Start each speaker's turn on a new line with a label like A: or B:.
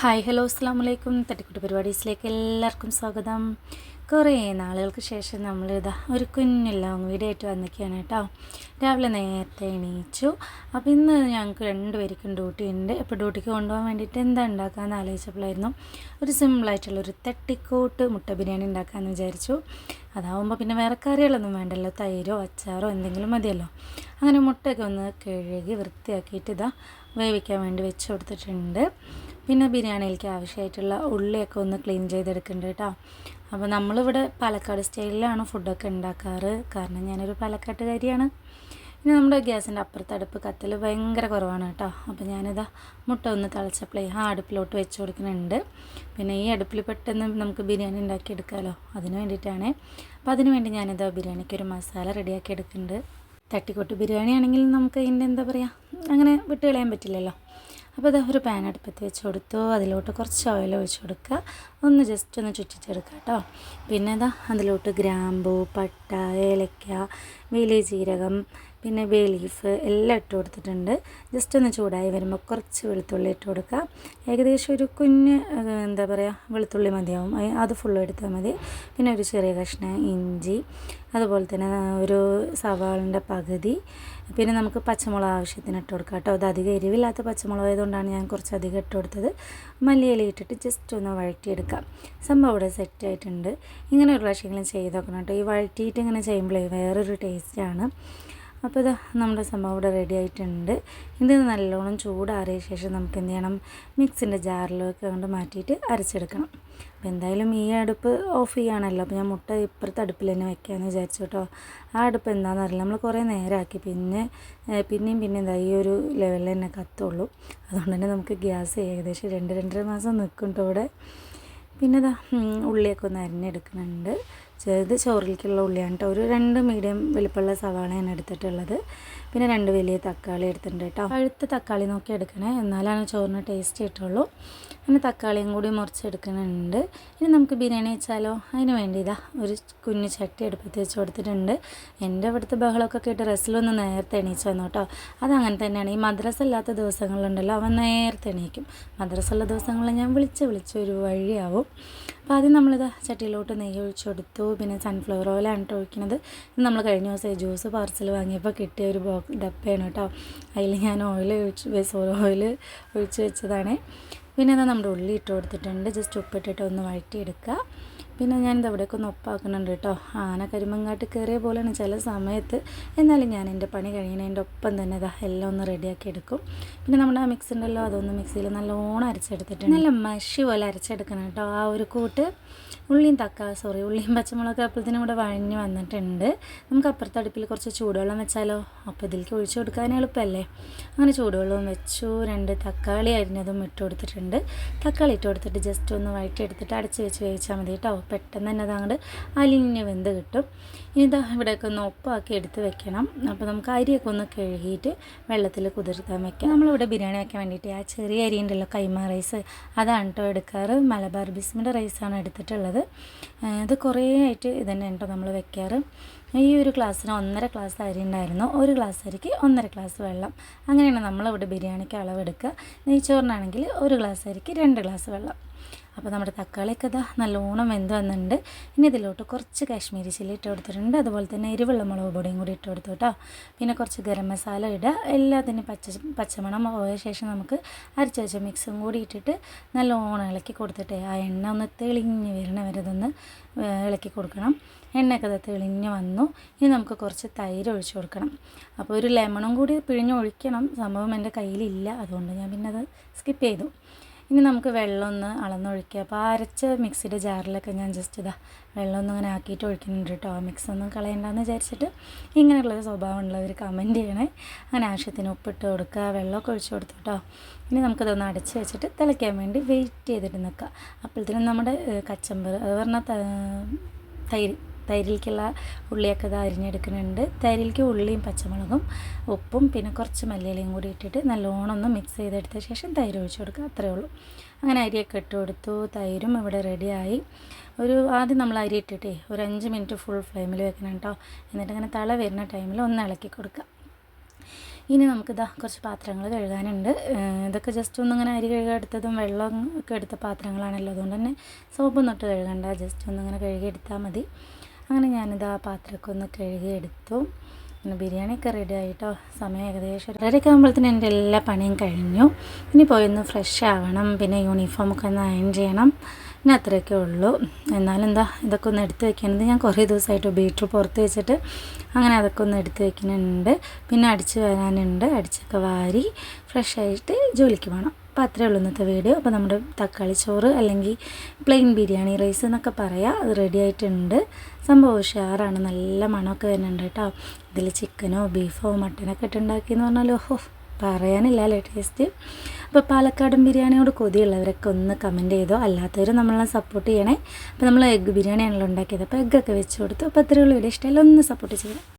A: Hi hello അസ്സാം വലൈക്കും തട്ടിക്കുട്ടി പരിപാടീസിലേക്ക് എല്ലാവർക്കും സ്വാഗതം. കുറേ നാളുകൾക്ക് ശേഷം ഇതാ ഒരു കുഞ്ഞു ലോങ് വീഡിയോ ആയിട്ട് വന്നിരിക്കുകയാണ് കേട്ടോ. രാവിലെ നേരത്തെ എണീച്ചു. അപ്പോൾ ഇന്ന് ഞങ്ങൾക്ക് രണ്ടുപേർക്കും ഡ്യൂട്ടി ഉണ്ട്. അപ്പോൾ ഡ്യൂട്ടിക്ക് കൊണ്ടുപോകാൻ വേണ്ടിയിട്ട് എന്താ ഉണ്ടാക്കാമെന്ന് ആലോചിച്ചപ്പോഴായിരുന്നു ഒരു സിമ്പിളായിട്ടുള്ളൊരു തട്ടിക്കോട്ട് മുട്ട ബിരിയാണി ഉണ്ടാക്കാമെന്ന് വിചാരിച്ചു. അതാവുമ്പോൾ പിന്നെ വേറെ കറികളൊന്നും വേണ്ടല്ലോ. തൈരോ അച്ചാറോ എന്തെങ്കിലും മതിയല്ലോ. അങ്ങനെ മുട്ടയൊക്കെ ഒന്ന് കഴുകി വൃത്തിയാക്കിയിട്ട് ഇതാ വേവിക്കാൻ വേണ്ടി വെച്ച് കൊടുത്തിട്ടുണ്ട്. പിന്നെ ബിരിയാണിയിലേക്ക് ആവശ്യമായിട്ടുള്ള ഉള്ളിയൊക്കെ ഒന്ന് ക്ലീൻ ചെയ്തെടുക്കുന്നുണ്ട് കേട്ടോ. അപ്പോൾ നമ്മളിവിടെ പാലക്കാട് സ്റ്റൈലിലാണ് ഫുഡൊക്കെ ഉണ്ടാക്കാറ്. കാരണം ഞാനൊരു പാലക്കാട്ടുകാരിയാണ്. പിന്നെ നമ്മുടെ ഗ്യാസിന്റെ അപ്പുറത്ത് അടുപ്പ് കത്തൽ ഭയങ്കര കുറവാണ് കേട്ടോ. അപ്പോൾ ഞാനിതാ മുട്ട ഒന്ന് തിളച്ചപ്പോൾ ആ അടുപ്പിലോട്ട് വെച്ച് കൊടുക്കുന്നുണ്ട്. പിന്നെ ഈ അടുപ്പിൽ പെട്ടെന്ന് നമുക്ക് ബിരിയാണി ഉണ്ടാക്കിയെടുക്കാമല്ലോ അതിന് വേണ്ടിയിട്ടാണ്. അപ്പോൾ അതിന് വേണ്ടി ഞാനിതാ ബിരിയാണിക്ക് ഒരു മസാല റെഡിയാക്കി എടുക്കുന്നുണ്ട് തട്ടിക്കൊട്ട് ബിരിയാണി ആണെങ്കിൽ നമുക്ക് ഇതിന്റെ എന്താ പറയുക അങ്ങനെ വിട്ട് കളയാൻ പറ്റില്ലല്ലോ. അപ്പോൾ അത് ഒരു പാൻ അടുപ്പത്ത് വെച്ച് കൊടുത്തു. അതിലോട്ട് കുറച്ച് ഓയിൽ ഒഴിച്ച് കൊടുക്കുക. ഒന്ന് ജസ്റ്റ് ഒന്ന് ചുറ്റിച്ചെടുക്കുക കേട്ടോ. പിന്നെ ഇതാ അതിലോട്ട് ഗ്രാമ്പൂ പട്ട ഏലക്ക വലിയ ജീരകം പിന്നെ ബേ ലീഫ് എല്ലാം ഇട്ട് കൊടുത്തിട്ടുണ്ട്. ജസ്റ്റ് ഒന്ന് ചൂടായി വരുമ്പോൾ കുറച്ച് വെളുത്തുള്ളി ഇട്ട് കൊടുക്കുക ഏകദേശം ഒരു കുഞ്ഞ് എന്താ പറയുക വെളുത്തുള്ളി മതിയാവും. അത് ഫുള്ളും എടുത്താൽ മതി. പിന്നെ ഒരു ചെറിയ കഷ്ണം ഇഞ്ചി അതുപോലെ തന്നെ ഒരു സവാളിന്റെ പകുതി. പിന്നെ നമുക്ക് പച്ചമുളക് ആവശ്യത്തിന് ഇട്ട് കൊടുക്കാം കേട്ടോ. അത് അധികം എരിവില്ലാത്ത പച്ചമുളക് ആയതുകൊണ്ടാണ് ഞാൻ കുറച്ച് അധികം ഇട്ട് കൊടുത്തത്. മല്ലിയില ഇട്ടിട്ട് ജസ്റ്റ് ഒന്ന് വഴറ്റിയെടുക്കാം. സംഭവം ഇവിടെ സെറ്റ് ആയിട്ടുണ്ട്. ഇങ്ങനെ ഒരു പ്രാവശ്യങ്ങളും ചെയ്ത് നോക്കണം കേട്ടോ. ഈ വഴറ്റിയിട്ട് ഇങ്ങനെ ചെയ്യുമ്പോഴേ വേറൊരു ടേസ്റ്റാണ് അപ്പോൾ ഇതാ നമ്മുടെ സംഭവം ഇവിടെ റെഡി ആയിട്ടുണ്ട്. ഇത് നല്ലോണം ചൂടാറിയ ശേഷം നമുക്ക് എന്ത് ചെയ്യണം? മിക്സിന്റെ ജാറിലൊക്കെ കൊണ്ട് മാറ്റിയിട്ട് അരച്ചെടുക്കണം. അപ്പോൾ എന്തായാലും ഈ അടുപ്പ് ഓഫ് ചെയ്യുകയാണല്ലോ അപ്പോൾ ഞാൻ മുട്ട ഇപ്പുറത്തെ അടുപ്പിൽ തന്നെ വെക്കാമെന്ന് വിചാരിച്ചു കേട്ടോ. ആ അടുപ്പ് എന്താണെന്ന് അറിയില്ല. നമ്മൾ കുറേ നേരമാക്കി. പിന്നെ പിന്നെയും പിന്നെ എന്താ ഈ ഒരു ലെവലിൽ തന്നെ കത്തുള്ളൂ. അതുകൊണ്ട് തന്നെ നമുക്ക് ഗ്യാസ് ഏകദേശം രണ്ട് രണ്ടര മാസം നിൽക്കും കേട്ടോ ഇവിടെ. പിന്നെ ഇതാ ഉള്ളിയൊക്കെ ഒന്ന് അരിഞ്ഞെടുക്കുന്നുണ്ട്. ചെറുത് ചോറിലേക്കുള്ള ഉള്ളിയാണ് കേട്ടോ. ഒരു രണ്ട് മീഡിയം വലുപ്പമുള്ള സവാളയാണ് എടുത്തിട്ടുള്ളത്. പിന്നെ രണ്ട് വലിയ തക്കാളി എടുത്തിട്ടുണ്ട് കേട്ടോ. പഴുത്ത തക്കാളി നോക്കി എടുക്കണേ എന്നാലാണ് ചോറിന് ടേസ്റ്റ് കിട്ടുള്ളൂ. പിന്നെ തക്കാളിയും കൂടി മുറിച്ചെടുക്കുന്നുണ്ട്. ഇനി നമുക്ക് ബിരിയാണി വെച്ചാലോ? അതിന് വേണ്ടി ഇതാ ഒരു കുഞ്ഞു ചട്ടി അടുപ്പത്ത് വെച്ച് കൊടുത്തിട്ടുണ്ട്. എന്റെ അവിടുത്തെ ബഹളമൊക്കെ കേട്ട് റെസ്റ്റിലൊന്ന് നേരത്തെ എണീച്ച് വന്നു കേട്ടോ. അതങ്ങനെ തന്നെയാണ്. ഈ മദ്രസ ഇല്ലാത്ത ദിവസങ്ങളുണ്ടല്ലോ അവൻ നേരത്തെ എണീക്കും. മദ്രസ ഉള്ള ദിവസങ്ങളിൽ ഞാൻ വിളിച്ച് വിളിച്ച് ഒരു വഴിയാവും. അപ്പോൾ ആദ്യം നമ്മളിത് ചട്ടിയിലോട്ട് നെയ്യ് ഒഴിച്ച് കൊടുത്തു. പിന്നെ സൺഫ്ലവർ ഓയിലാണ് കേട്ടോ ഒഴിക്കുന്നത് ഇത് നമ്മൾ കഴിഞ്ഞ ദിവസം ജ്യൂസ് പാർസൽ വാങ്ങിയപ്പോൾ കിട്ടിയ ഒരു ബോ ഡപ്പയാണ് കേട്ടോ അതിൽ ഞാൻ ഓയിൽ ഒഴിച്ച് സോറി ഓയിൽ ഒഴിച്ച് വെച്ചതാണ്. പിന്നെ അതാ നമ്മുടെ ഉള്ളി ഇട്ട് കൊടുത്തിട്ടുണ്ട്. ജസ്റ്റ് ഉപ്പിട്ടിട്ട് ഒന്ന് വഴറ്റിയെടുക്കുക. പിന്നെ ഞാനിത് അവിടെയൊക്കെ ഒന്ന് ഒപ്പാക്കുന്നുണ്ട് കേട്ടോ. ആന കരിമങ്ങാട്ട് കയറിയ പോലെയാണ് ചില സമയത്ത്. എന്നാലും ഞാൻ എന്റെ പണി കഴിയുന്നതിന്റെ ഒപ്പം തന്നെ ഇതാ എല്ലാം ഒന്ന് റെഡിയാക്കി എടുക്കും. പിന്നെ നമ്മുടെ ആ മിക്സ് ഉണ്ടല്ലോ അതൊന്ന് മിക്സിയിൽ നല്ലോണം അരച്ചെടുത്തിട്ടുണ്ട്. നല്ല മഷി പോലെ അരച്ചെടുക്കണം കേട്ടോ. ആ ഒരു കൂട്ട് ഉള്ളിയും തക്കാ സോറി ഉള്ളിയും പച്ചമുളകൊക്കെ അപ്പോഴത്തേനും ഇവിടെ വഴഞ്ഞ് വന്നിട്ടുണ്ട്. നമുക്ക് അപ്പുറത്തെ അടുപ്പിൽ കുറച്ച് ചൂടുവെള്ളം വെച്ചാലോ? അപ്പോൾ ഇതിലേക്ക് ഒഴിച്ചു കൊടുക്കാൻ എളുപ്പമല്ലേ? അങ്ങനെ ചൂടുവെള്ളവും വെച്ചു രണ്ട് തക്കാളി അരിഞ്ഞതും ഇട്ട് കൊടുത്തിട്ടുണ്ട്. തക്കാളി ഇട്ട് കൊടുത്തിട്ട് ജസ്റ്റ് ഒന്ന് വഴറ്റി എടുത്തിട്ട് അടച്ച് വെച്ച് വേവിച്ചാൽ മതി കേട്ടോ. പെട്ടെന്ന് തന്നെ അതങ്ങോട്ട് അലിഞ്ഞ് വെന്ത് കിട്ടും. ഇനി ഇതാ ഇവിടെയൊക്കെ ഒന്ന് ഉപ്പാക്കി എടുത്ത് വെക്കണം. അപ്പോൾ നമുക്ക് അരിയൊക്കെ ഒന്ന് കഴുകിയിട്ട് വെള്ളത്തിൽ കുതിർത്താൻ വെക്കാം. നമ്മളിവിടെ ബിരിയാണി വെക്കാൻ വേണ്ടിയിട്ട് ആ ചെറിയ അരി ഉണ്ടല്ലോ കൈമ റൈസ്. അതാണ് കേട്ടോ എടുക്കാറ്. മലബാർ ബിസ്മിന്റെ റൈസാണ് എടുത്തിട്ടുള്ളത്. അത് കുറേ ആയിട്ട് ഇതന്നെ കേട്ടോ നമ്മൾ വെക്കാറ്. ഈ ഒരു ഗ്ലാസ്സിന് ഒന്നര ഗ്ലാസ് അരി ഉണ്ടായിരുന്നു. ഒരു ഗ്ലാസ് അരിക്ക് ഒന്നര ഗ്ലാസ് വെള്ളം. അങ്ങനെയാണ് നമ്മളിവിടെ ബിരിയാണിക്ക് അളവെടുക്കുക. നെയ്ച്ചോറിനാണെങ്കിൽ ഒരു ഗ്ലാസ് അരിക്ക് രണ്ട് ഗ്ലാസ് വെള്ളം. അപ്പോൾ നമ്മുടെ തക്കാളിയൊക്കെ ഇതാ നല്ലോണം വെന്ത് വന്നിട്ടുണ്ട്. ഇനി ഇതിലോട്ട് കുറച്ച് കാശ്മീരി ചില്ലി ഇട്ട് കൊടുത്തിട്ടുണ്ട്. അതുപോലെ തന്നെ എരിവുള്ള മുളക് പൊടിയും കൂടി ഇട്ട് കൊടുത്തു കേട്ടോ. പിന്നെ കുറച്ച് ഗരം മസാല ഇടുക. എല്ലാത്തിനും പച്ച പച്ചമണം പോയ ശേഷം നമുക്ക് അരച്ച് വെച്ച മിക്സും കൂടി ഇട്ടിട്ട് നല്ലോണം ഇളക്കി കൊടുത്തിട്ട് ആ എണ്ണ ഒന്ന് തെളിഞ്ഞ് വരണ വരെ ഇതൊന്ന് ഇളക്കി കൊടുക്കണം. എണ്ണയൊക്കെ തെളിഞ്ഞ് വന്നു. ഇനി നമുക്ക് കുറച്ച് തൈര് ഒഴിച്ചു കൊടുക്കണം. അപ്പോൾ ഒരു ലെമണും കൂടി പിഴിഞ്ഞ് ഒഴിക്കണം. സംഭവം എന്റെ കയ്യിലില്ല. അതുകൊണ്ട് ഞാൻ പിന്നെ അത് സ്കിപ്പ് ചെയ്തു. ഇനി നമുക്ക് വെള്ളം ഒന്ന് അളന്നൊഴിക്കുക. അപ്പോൾ അരച്ച മിക്സിയുടെ ജാറിലൊക്കെ ഞാൻ ജസ്റ്റ് ഇതാ വെള്ളം ഒന്നും ഇങ്ങനെ ആക്കിയിട്ട് ഒഴിക്കുന്നുണ്ട് കേട്ടോ. മിക്സ് ഒന്നും കളയണ്ടെന്ന് വിചാരിച്ചിട്ട് ഇങ്ങനെയുള്ളൊരു സ്വഭാവമുള്ളവർ കമന്റ് ചെയ്യണേ. അങ്ങനെ ആവശ്യത്തിന് ഉപ്പിട്ട് കൊടുക്കുക വെള്ളമൊക്കെ ഒഴിച്ച് കൊടുത്തു കേട്ടോ. ഇനി നമുക്കതൊന്ന് അടച്ച് വെച്ചിട്ട് തിളയ്ക്കാൻ വേണ്ടി വെയിറ്റ് ചെയ്തിട്ട് നിൽക്കുക. അപ്പോഴത്തേനും നമ്മുടെ കച്ചമ്പർ അത് പറഞ്ഞാൽ തൈര് തൈരിലേക്കുള്ള ഉള്ളിയൊക്കെ ഇത് അരിഞ്ഞെടുക്കുന്നുണ്ട്. തൈരിലേക്ക് ഉള്ളിയും പച്ചമുളകും ഉപ്പും പിന്നെ കുറച്ച് മല്ലിയിലയും കൂടി ഇട്ടിട്ട് നല്ലോണം ഒന്ന് മിക്സ് ചെയ്തെടുത്ത ശേഷം തൈര് ഒഴിച്ചു കൊടുക്കുക. അത്രയേ ഉള്ളൂ. അങ്ങനെ അരിയൊക്കെ ഇട്ട് കൊടുത്തു. തൈരും ഇവിടെ റെഡിയായി ഒരു ആദ്യം നമ്മൾ അരി ഇട്ടിട്ടേ ഒരു അഞ്ച് മിനിറ്റ് ഫുൾ ഫ്ലെയിമിൽ വെക്കണം കേട്ടോ എന്നിട്ട് അങ്ങനെ തള വരുന്ന ടൈമിൽ ഒന്ന് ഇളക്കി കൊടുക്കുക. ഇനി നമുക്കിതാ കുറച്ച് പാത്രങ്ങൾ കഴുകാനുണ്ട്. ഇതൊക്കെ ജസ്റ്റ് ഒന്നിങ്ങനെ അരി കഴുകാൻ എടുത്തതും വെള്ളം ഒക്കെ എടുത്ത പാത്രങ്ങളാണല്ലോ. അതുകൊണ്ട് തന്നെ സോപ്പ് ഇട്ട് കഴുകണ്ട. ജസ്റ്റ് ഒന്നിങ്ങനെ കഴുകി എടുത്താൽ മതി. അങ്ങനെ ഞാനിത് പാത്രമൊക്കെ ഒന്ന് കഴുകിയെടുത്തു. പിന്നെ ബിരിയാണിയൊക്കെ റെഡി ആയിട്ടോ? സമയം ഏകദേശം രണ്ടരയൊക്കെ ആകുമ്പോഴത്തേന് എന്റെ എല്ലാ പണിയും കഴിഞ്ഞു. ഇനി പോയി ഒന്ന് ഫ്രഷ് ആവണം. പിന്നെ യൂണിഫോമൊക്കെ ഒന്ന് അയൺ ചെയ്യണം. പിന്നെ അത്രയൊക്കെ ഉള്ളൂ. എന്നാലും എന്താ ഇതൊക്കെ ഒന്ന് എടുത്ത് വെക്കണത് ഞാൻ കുറേ ദിവസമായിട്ട് ബീറ്റർ പുറത്ത് വെച്ചിട്ട് അങ്ങനെ അതൊക്കെ ഒന്ന് എടുത്ത് വെക്കുന്നുണ്ട് പിന്നെ അടിച്ച് വരാനുണ്ട്. അടിച്ചൊക്കെ വാരി ഫ്രഷ് ആയിട്ട് ജോലിക്ക് പോകണം അപ്പോൾ അത്രയേ ഉള്ളൂ ഇന്നത്തെ വീഡിയോ. അപ്പോൾ നമ്മുടെ തക്കാളി ചോറ് അല്ലെങ്കിൽ പ്ലെയിൻ ബിരിയാണി റൈസ് എന്നൊക്കെ പറയാം. അത് റെഡി ആയിട്ടുണ്ട്. സംഭവം ഉഷാറാണ്. നല്ല മണമൊക്കെ വരുന്നുണ്ട് കേട്ടോ. ഇതിൽ ചിക്കനോ ബീഫോ മട്ടനൊക്കെ ഇട്ടുണ്ടാക്കിയെന്ന് പറഞ്ഞാൽ ഓഹോ പറയാനില്ല അല്ലേ ടേസ്റ്റ് അപ്പോൾ പാലക്കാടൻ ബിരിയാണിയോട് കൊതിയുള്ളവരൊക്കെ ഒന്ന് കമന്റ് ചെയ്തോ. അല്ലാത്തവർ നമ്മളെ സപ്പോർട്ട് ചെയ്യണേ. അപ്പോൾ നമ്മൾ എഗ്ഗ് ബിരിയാണിയാണല്ലോ ഉണ്ടാക്കിയത്. അപ്പോൾ എഗ്ഗൊക്കെ വെച്ച് കൊടുത്തു. അപ്പോൾ അത്രയുള്ള വീഡിയോ ഇഷ്ടമല്ല ഒന്ന് സപ്പോർട്ട് ചെയ്യണം.